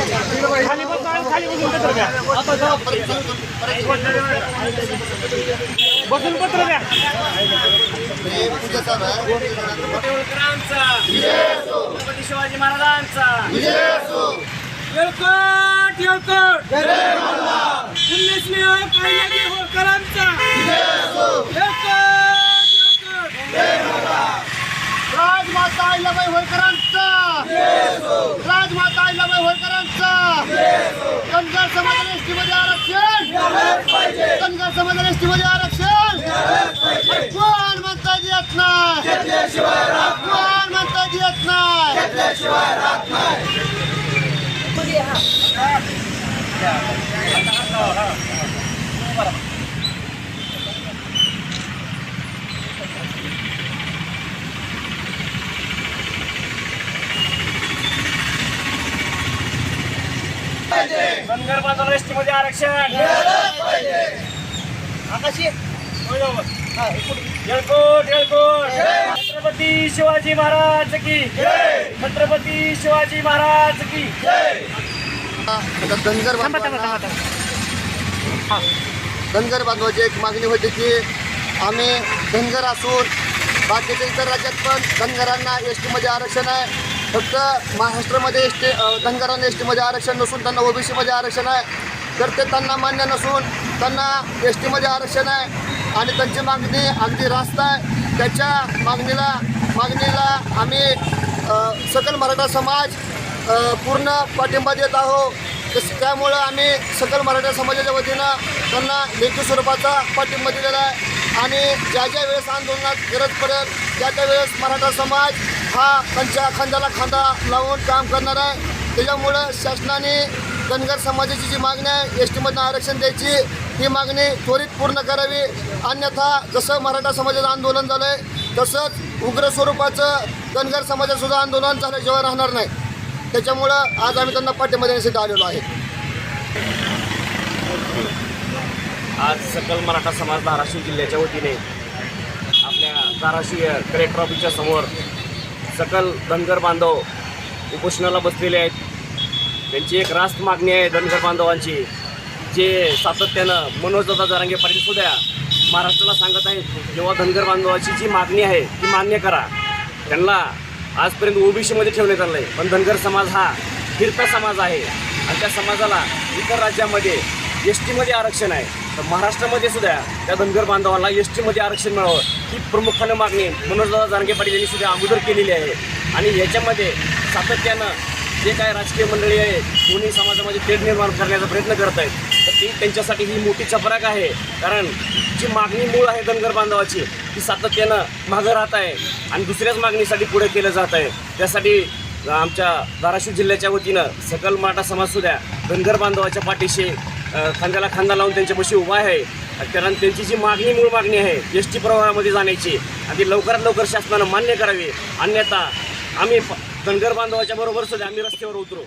खाली बस खाली बसून पत्र द्या बसून पत्र द्या शिवाजी महाराजांचा येळकोट येळकोट उल्लेखनीय कायद्याची होळकरांचा. राजमाता अहिल्याबाई होळकरांचा राजमाता होळकरांचा धनगर समाजाला एसटी मध्ये आरक्षण. धनगर समाजाला एसटी मध्ये आरक्षण कोण म्हणता येत नाही कोण म्हणता येत नाही धनगर बांधवाला एसटी मध्ये आरक्षण आकाशी. छत्रपती शिवाजी महाराज की. छत्रपती शिवाजी महाराज की. आता धनगर धनगर बांधवाची एक मागणी होती की आम्ही धनगर असून बाकीच्या इतर राज्यात पण धनगरांना एस टीमध्ये आरक्षण आहे. फक्त महाराष्ट्रामध्ये एस टी धनगरांना एस टीमध्ये आरक्षण नसून त्यांना ओबीसीमध्ये आरक्षण आहे. तर ते त्यांना मान्य नसून त्यांना एस टीमध्ये आरक्षण आहे. आणि त्यांची मागणी अगदी रास्त आहे. त्याच्या मागणीला मागणीला आम्ही सकल मराठा समाज पूर्ण पाठिंबा देत आहोत. तस त्यामुळं आम्ही सकल मराठा समाजाच्या वतीनं त्यांना लेखी स्वरूपाचा पाठिंबा दिलेला आहे. आणि ज्या ज्या वेळेस आंदोलनात गरज पडेल त्या त्या वेळेस मराठा समाज हा कंचा खांद्याला खांदा लावून काम करणार आहे. त्याच्यामुळं शासनाने धनगर समाजाची जी मागणी आहे एस टीमधनं आरक्षण द्यायची. ही मागणी त्वरित पूर्ण करावी. अन्यथा जसं मराठा समाजाचं आंदोलन झालं आहे तसंच उग्र स्वरूपाचं धनगर समाजासुद्धा आंदोलन आंदोलन जेव्हा राहणार नाही. त्याच्यामुळं आज आम्ही त्यांना पाठिंबा देण्यासाठी आलेलो आहे. आज सकल मराठा समाज धाराशिव जिल्ह्याच्या वतीने आपल्या धाराशिव कलेक्टर ऑफिसच्या समोर सकल धनगर बांधव उपोषणाला बसलेले आहेत. त्यांची एक रास्त मागणी आहे धनगर बांधवांची. जे सातत्यानं मनोजदादा जरांगे पाटील सुद्धा महाराष्ट्राला सांगत आहेत जेव्हा धनगर बांधवाची जी मागणी आहे ती मान्य करा. त्यांना आजपर्यंत ओबीसीमध्ये ठेवण्यात आलं आहे पण धनगर समाज हा फिरता समाज आहे. आणि त्या समाजाला इतर राज्यामध्ये एस टीमध्ये आरक्षण आहे. तर महाराष्ट्रामध्ये सुद्धा त्या धनगर बांधवांना एस टीमध्ये आरक्षण मिळावं ही प्रामुख्यानं मागणी मनोजदादा जानगे पाटील यांनी सुद्धा अगोदर केलेली आहे. आणि याच्यामध्ये सातत्यानं जे काय राजकीय मंडळी आहे दोन्ही समाजामध्ये तेढ निर्माण करण्याचा प्रयत्न करत आहेत तर ती त्यांच्यासाठी ही मोठी चपराक आहे. कारण जी मागणी मूळ आहे धनगर बांधवाची ती सातत्यानं मागं राहत आहे आणि दुसऱ्याच मागणीसाठी पुढे केलं जात आहे. त्यासाठी आमच्या धाराशिव जिल्ह्याच्या वतीनं सकल मराठा समाजसुद्धा धनगर बांधवाच्या पाठीशी खांद्याला खांदा लावून त्यांच्यापाशी उभा आहे. कारण त्यांची जी मागणी मूळ मागणी आहे एस टी प्रवाहामध्ये जाण्याची. आणि ती लवकरात लवकर शासनानं मान्य करावी. अन्यथा आम्ही प- धनगर बांधवाच्या बरोबर सुद्धा आम्ही रस्त्यावर उतरू.